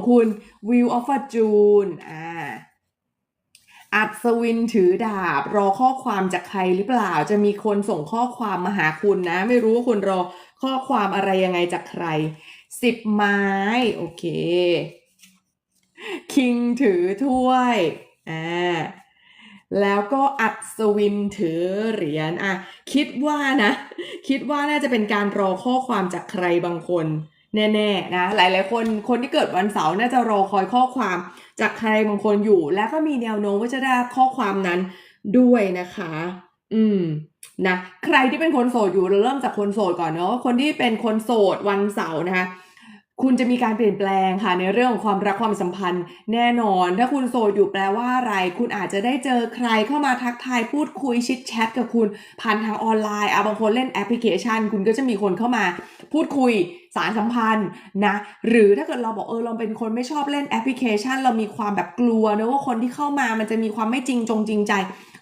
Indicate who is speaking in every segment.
Speaker 1: ของคุณ Wheel of Fortune อ่าอัศวินถือดาบ รอข้อความจากใครหรือเปล่า จะมีคนส่งข้อความมาหาคุณนะ ไม่รู้ว่าคุณรอข้อความอะไรยังไงจากใครสิบไม้ โอเค คิงถือถ้วยอ่าแล้วก็อัศวินถือเหรียญอะคิดว่านะ คิดว่าน่าจะเป็นการรอข้อความจากใครบางคน แน่ๆนะหลายๆคนคนที่เกิดวันเสาร์น่าจะรอคอยข้อความจากใครบางคนอยู่ และก็มีแนวโน้มว่าจะได้ข้อความนั้นด้วยนะคะ อืมนะใครที่เป็นคนโสดอยู่เราเริ่มจากคนโสดก่อนเนาะคนที่เป็นคนโสดวันเสาร์นะคะ คุณจะมีการเปลี่ยนแปลงค่ะในเรื่องของความรักความสัมพันธ์แน่นอน ถ้าคุณโสดอยู่แปลว่าอะไร คุณอาจจะได้เจอใครเข้ามาทักทายพูดคุยชิดแชทกับคุณผ่านทางออนไลน์อะบางคนเล่นแอปพลิเคชัน คุณก็จะมีคนเข้ามาพูดคุยสารสัมพันธ์นะหรือถ้าเกิดเราบอกเออเราเป็นคนไม่ชอบเล่นแอปพลิเคชัน เรามีความแบบกลัวนะว่าคนที่เข้ามามันจะมีความไม่จริงจงจริงใจ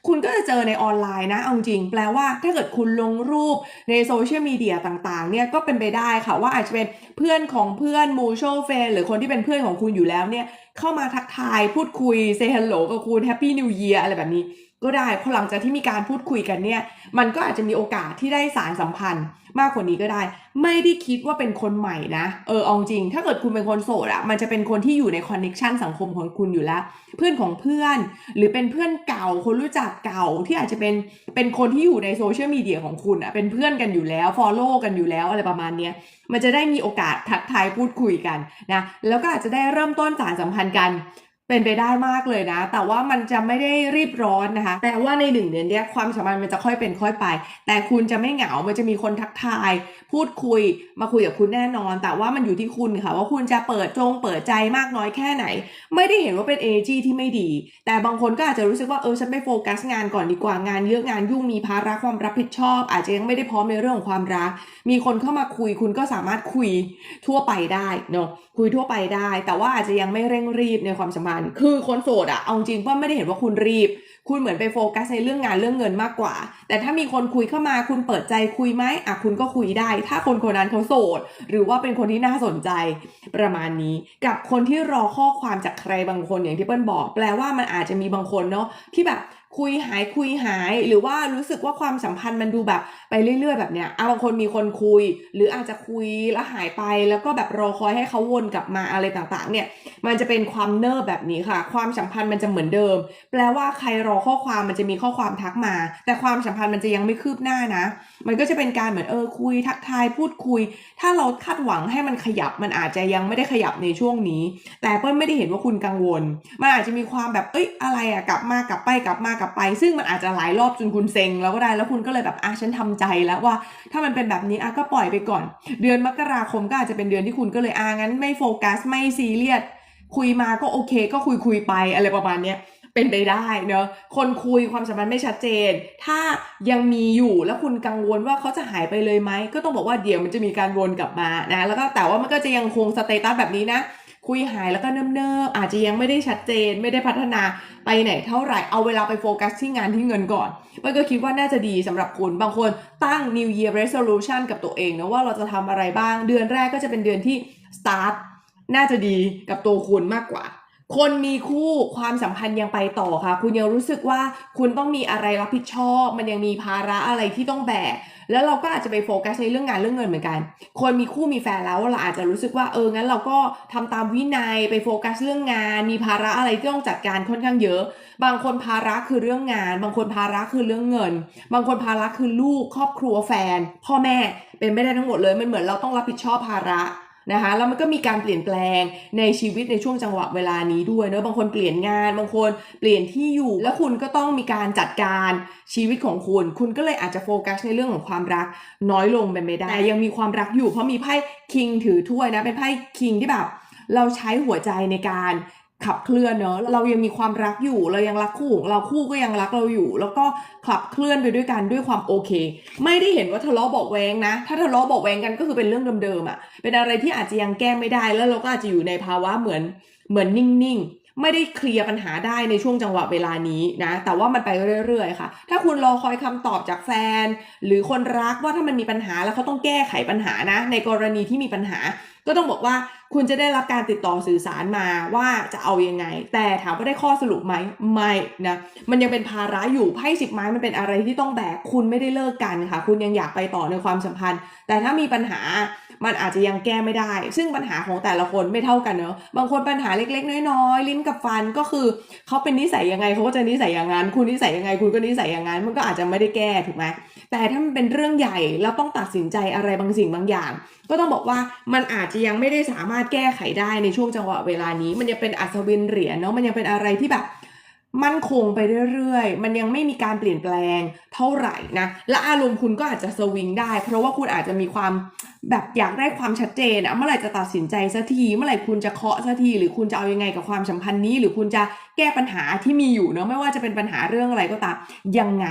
Speaker 1: คุณก็จะเจอในออนไลน์นะเอาจริง แปลว่าถ้าเกิดคุณลงรูปในโซเชียลมีเดียต่างๆ เนี่ยก็เป็นไปได้ค่ะว่าอาจจะเป็นเพื่อนของเพื่อนมูโชเฟนหรือคนที่เป็นเพื่อนของคุณอยู่แล้วเนี่ยเข้ามาทักทายพูดคุยเซฮัลโหลกับคุณแฮปปี้นิวเยียอะไรแบบนี้ ก็ได้พอหลังจากที่มีการพูดคุยกันเนี่ย มันก็อาจจะมีโอกาสที่ได้สารสัมพันธ์มากกว่านี้ก็ได้ ไม่ได้คิดว่าเป็นคนใหม่นะ เออเอาจริง ถ้าเกิดคุณเป็นคนโสดอะมันจะเป็นคนที่อยู่ในคอนเน็ชันสังคมของคุณอยู่แล้ว เพื่อนของเพื่อน หรือเป็นเพื่อนเก่า คนรู้จักเก่าที่อาจจะเป็น เป็นคนที่อยู่ในโซเชียลมีเดียของคุณอะเป็นเพื่อนกันอยู่แล้วฟอลโล่กันอยู่แล้วอะไรประมาณเนี้ย มันจะได้มีโอกาสทักทายพูดคุยกันนะ แล้วก็อาจจะได้เริ่มต้นสารสัมพันธ์กัน เป็นไปได้มากเลยนะ แต่ว่ามันจะไม่ได้รีบร้อนนะคะ แต่ว่าในหนึ่งเดือนเนี้ยความสัมพันธ์มันจะค่อยเป็นค่อยไป แต่คุณจะไม่เหงา มันจะมีคนทักทาย พูดคุย มาคุยกับคุณแน่นอน แต่ว่ามันอยู่ที่คุณค่ะ ว่าคุณจะเปิดจงเปิดใจมากน้อยแค่ไหน ไม่ได้เห็นว่าเป็น energy ที่ไม่ดี แต่บางคนก็อาจจะรู้สึกว่าเออฉันไปโฟกัสงานก่อนดีกว่างานเยอะงานยุ่งมีภาระความรับผิดชอบ อาจจะยังไม่ได้พร้อมในเรื่องของความรัก มีคนเข้ามาคุย คุณก็สามารถคุยทั่วไปได้เนาะคุยทั่วไปได้ แต่ว่าอาจจะยังไม่เร่งรีบในความสัมพันธ์คือคนโสดอะเอาจริงว่าไม่ได้เห็นว่าคุณรีบ คุณเหมือนไปโฟกัสในเรื่องงานเรื่องเงินมากกว่า แต่ถ้ามีคนคุยเข้ามาคุณเปิดใจคุยไหมอะคุณก็คุยได้ ถ้าคนคนนั้นเขาโสด หรือว่าเป็นคนที่น่าสนใจประมาณนี้ กับคนที่รอข้อความจากใครบางคนอย่างที่เปิ้ลบอก แปลว่ามันอาจจะมีบางคนเนาะที่แบบ คุยหายคุยหาย หรือว่ารู้สึกว่าความสัมพันธ์มันดูแบบไปเรื่อย ๆ แบบเนี้ยอะบางคนมีคนคุย หรืออาจจะคุยแล้วหายไป แล้วก็แบบรอคอยให้เขาวนกลับมาอะไรต่างๆ เนี่ย มันจะเป็นความเนิบแบบนี้ค่ะ ความสัมพันธ์มันจะเหมือนเดิม แปลว่าใครรอข้อความมันจะมีข้อความทักมา แต่ความสัมพันธ์มันจะยังไม่คืบหน้านะ มันก็จะเป็นการเหมือนเออคุยทักทายพูดคุย ถ้าเราคาดหวังให้มันขยับมันอาจจะยังไม่ได้ขยับในช่วงนี้ แต่เปิ้ลไม่ได้เห็นว่าคุณกังวล มันอาจจะมีความแบบเอ้ยอะไรอะกลับมากลับไปกลับมากลับไป ซึ่งมันอาจจะหลายรอบจนคุณเซ็งแล้วก็ได้แล้วคุณก็เลยแบบอะฉันทำใจแล้วว่า ถ้ามันเป็นแบบนี้อะก็ปล่อยไปก่อน เดือนมกราคมก็อาจจะเป็นเดือนที่คุณก็เลยอะงั้นไม่โฟกัสไม่ซีเรียสคุยมาก็โอเค ก็คุยคุยไปอะไรประมาณเนี้ยเป็นไปได้เนอะคนคุยความสัมพันธ์ไม่ชัดเจน ถ้ายังมีอยู่แล้วคุณกังวลว่าเขาจะหายไปเลยไหมก็ต้องบอกว่าเดี๋ยวมันจะมีการวนกลับมานะแล้วก็แต่ว่ามันก็จะยังคงสเตตัสแบบนี้นะ คุยหายแล้วก็เนิ่มๆอาจจะยังไม่ได้ชัดเจนไม่ได้พัฒนาไปไหนเท่าไหร่เอาเวลาไปโฟกัสที่งานที่เงินก่อนมันก็คิดว่าน่าจะดีสำหรับคุณบางคนตั้ง New Year Resolution กับตัวเองนะว่าเราจะทำอะไรบ้างเดือนแรกก็จะเป็นเดือนที่ start น่าจะดีกับตัวคุณมากกว่า คนมีคู่ความสัมพันธ์ยังไปต่อค่ะ คุณยังรู้สึกว่าคุณต้องมีอะไรรับผิดชอบ มันยังมีภาระอะไรที่ต้องแบกแล้วเราก็อาจจะไปโฟกัสในเรื่องงานเรื่องเงินเหมือนกัน คนมีคู่มีแฟนแล้วเราอาจจะรู้สึกว่าเอองั้นเราก็ทำตามวินัยไปโฟกัสเรื่องงาน มีภาระอะไรที่ต้องจัดการค่อนข้างเยอะ บางคนภาระคือเรื่องงาน บางคนภาระคือเรื่องเงิน บางคนภาระคือลูกครอบครัวแฟน พ่อแม่เป็นไม่ได้ทั้งหมดเลยมันเหมือนเราต้องรับผิดชอบภาระ นะคะแล้วมันก็มีการเปลี่ยนแปลงในชีวิตในช่วงจังหวะเวลานี้ด้วยเนอะบางคนเปลี่ยนงานบางคนเปลี่ยนที่อยู่ แล้วคุณก็ต้องมีการจัดการชีวิตของคุณ คุณก็เลยอาจจะโฟกัสในเรื่องของความรักน้อยลงเป็นไม่ได้แต่ยังมีความรักอยู่เพราะมีไพ่คิงถือถ้วยนะเป็นไพ่คิงที่แบบเราใช้หัวใจในการ ขับเคลื่อนเนอะเรายังมีความรักอยู่เรายังรักคู่เราคู่ก็ยังรักเราอยู่ แล้วก็ขับเคลื่อนไปด้วยกันด้วยความโอเค ไม่ได้เห็นว่าทะเลาะบอกแวงนะ ถ้าทะเลาะบอกแวงกันก็คือเป็นเรื่องเดิมๆอะ่ะเป็นอะไรที่อาจจะยังแก้ไม่ได้แล้วเราก็อาจจะอยู่ในภาวะเหมือนเหมือนนิ่งๆ ไม่ได้เคลียร์ปัญหาได้ในช่วงจังหวะเวลานี้นะ แต่ว่ามันไปเรื่อยๆค่ะ ถ้าคุณรอคอยคำตอบจากแฟน หรือคนรักว่าถ้ามันมีปัญหาแล้วเขาต้องแก้ไขปัญหานะ ในกรณีที่มีปัญหา ก็ต้องบอกว่าคุณจะได้รับการติดต่อสื่อสารมาว่าจะเอายังไง แต่ถามว่าได้ข้อสรุปไหมไม่นะ มันยังเป็นภาระอยู่ไพ่สิบไม้มันเป็นอะไรที่ต้องแบก คุณไม่ได้เลิกกันค่ะ คุณยังอยากไปต่อในความสัมพันธ์ แต่ถ้ามีปัญหา มันอาจจะยังแก้ไม่ได้ ซึ่งปัญหาของแต่ละคนไม่เท่ากันเนอะบางคนปัญหาเล็กๆ น้อยๆ ลิ้นกับฟันก็คือเขาเป็นนิสัยยังไงเขาก็จะนิสัยอย่างนั้นคุณนิสัยยังไงคุณก็นิสัยอย่างนั้นมันก็อาจจะไม่ได้แก้ถูกไหมแต่ถ้ามันเป็นเรื่องใหญ่แล้วต้องตัดสินใจอะไรบางสิ่งบางอย่าง ก็ต้องบอกว่ามันอาจจะยังไม่ได้สามารถแก้ไขได้ในช่วงจังหวะเวลานี้ มันยังเป็นอัศวินเหรียญเนาะมันยังเป็นอะไรที่แบบ มั่นคงไปเรื่อยๆ มันยังไม่มีการเปลี่ยนแปลงเท่าไหร่นะ และอารมณ์คุณก็อาจจะสวิงได้ เพราะว่าคุณอาจจะมีความแบบอยากได้ความชัดเจนอะเมื่อไหร่จะตัดสินใจสักที เมื่อไหร่คุณจะเคาะสักที หรือคุณจะเอายังไงกับความสัมพันธ์นี้ หรือคุณจะแก้ปัญหาที่มีอยู่เนาะไม่ว่าจะเป็นปัญหาเรื่องอะไรก็ตาม ยังไง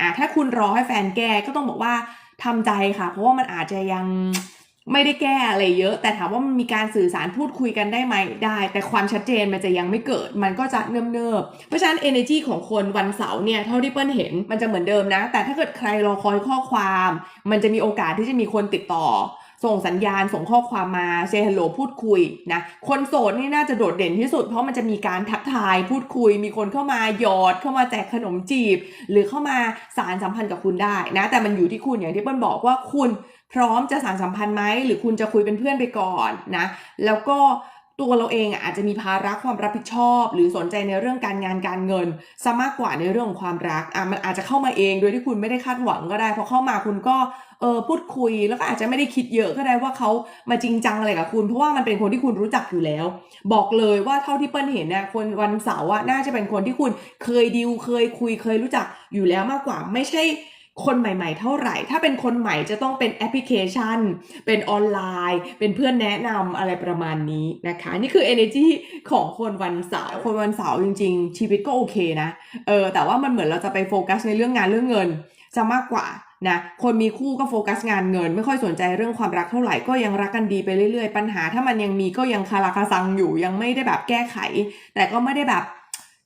Speaker 1: อะถ้าคุณรอให้แฟนแก้ก็ต้องบอกว่าทำใจค่ะ เพราะว่ามันอาจจะยัง ไม่ได้แก้อะไรเยอะ แต่ถามว่ามันมีการสื่อสารพูดคุยกันได้ไหมได้ แต่ความชัดเจนมันจะยังไม่เกิด มันก็จะเนิบเนิบๆเพราะฉะนั้น energy ของคนวันเสาร์เนี่ยเท่าที่เปิ้ลเห็นมันจะเหมือนเดิมนะ แต่ถ้าเกิดใครรอคอยข้อความ มันจะมีโอกาสที่จะมีคนติดต่อ ส่งสัญญาณส่งข้อความมาเซฮัลโหลพูดคุยนะคนโสดนี่น่าจะโดดเด่นที่สุด เพราะมันจะมีการทักทายพูดคุย มีคนเข้ามาหยอดเข้ามาแจกขนมจีบ หรือเข้ามาสารสัมพันธ์กับคุณได้นะ แต่มันอยู่ที่คุณอย่างที่เปิ้ลบอกว่าคุณ พร้อมจะสารสัมพันธ์ไหมหรือคุณจะคุยเป็นเพื่อนไปก่อนนะแล้วก็ตัวเราเองอาจจะมีภาระความรับผิดชอบ หรือสนใจในเรื่องการงานการเงินซะมากกว่าในเรื่องของความรักอะมันอาจจะเข้ามาเองโดยที่คุณไม่ได้คาดหวังก็ได้พอเข้ามาคุณก็เออพูดคุยแล้วก็อาจจะไม่ได้คิดเยอะก็ได้ว่าเขามาจริงจังอะไรกับคุณ เพราะว่ามันเป็นคนที่คุณรู้จักอยู่แล้ว บอกเลยว่าเท่าที่เปิ้ลเห็นเนี่ยคนวันเสาร์อะน่าจะเป็นคนที่คุณเคยดิวเคยคุยเคยรู้จักอยู่แล้วมากกว่า ไม่ใช่ คนใหม่ ๆ เท่าไหร่ ถ้าเป็นคนใหม่จะต้องเป็นแอปพลิเคชัน เป็นออนไลน์ เป็นเพื่อนแนะนำอะไรประมาณนี้นะคะ นี่คือ energy ของคนวันเสาร์ คนวันเสาร์จริง ๆ ชีวิตก็โอเคนะ เออ แต่ว่ามันเหมือนเราจะไปโฟกัสในเรื่องงานเรื่องเงินจะมากกว่านะคนมีคู่ก็โฟกัสงานเงิน ไม่ค่อยสนใจเรื่องความรักเท่าไหร่ก็ยังรักกันดีไปเรื่อยๆ ปัญหา ถ้ามันยังมีก็ยังคาราคาซังอยู่ยังไม่ได้แบบแก้ไข แต่ก็ไม่ได้แบบ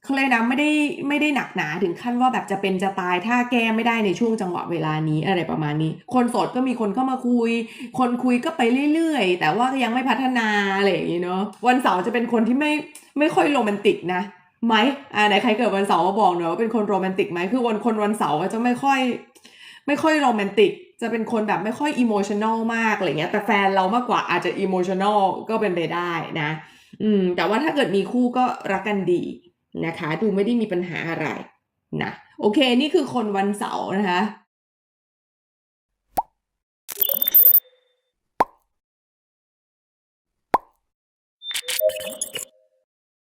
Speaker 1: เขาเลยนะไม่ได้ไม่ได้หนักหนาถึงขั้นว่าแบบจะเป็นจะตายถ้าแก้ไม่ได้ในช่วงจังหวะเวลานี้อะไรประมาณนี้ คนโสดก็มีคนเข้ามาคุย คนคุยก็ไปเรื่อยๆ แต่ว่าก็ยังไม่พัฒนาอะไรอย่างนี้เนาะวันเสาร์จะเป็นคนที่ไม่ไม่ค่อยโรแมนติกนะไหมอ่าไหนใครเกิดวันเสาร์มาบอกหน่อยว่าเป็นคนโรแมนติกไหมคือวันคนวันเสาร์จะไม่ค่อย ไม่ค่อยโรแมนติก จะเป็นคนแบบไม่ค่อยอิโมชัน a ลมากอะไรเงี้ยแต่แฟนเรามากกว่าอาจจะอิโมชัน a ลก็เป็นไปได้นะ อืมแต่ว่าถ้าเกิดมีคู่ก็รักกันดี นะคะ ดูไม่ได้มีปัญหาอะไรนะโอเค นี่คือคนวันเสาร์นะคะ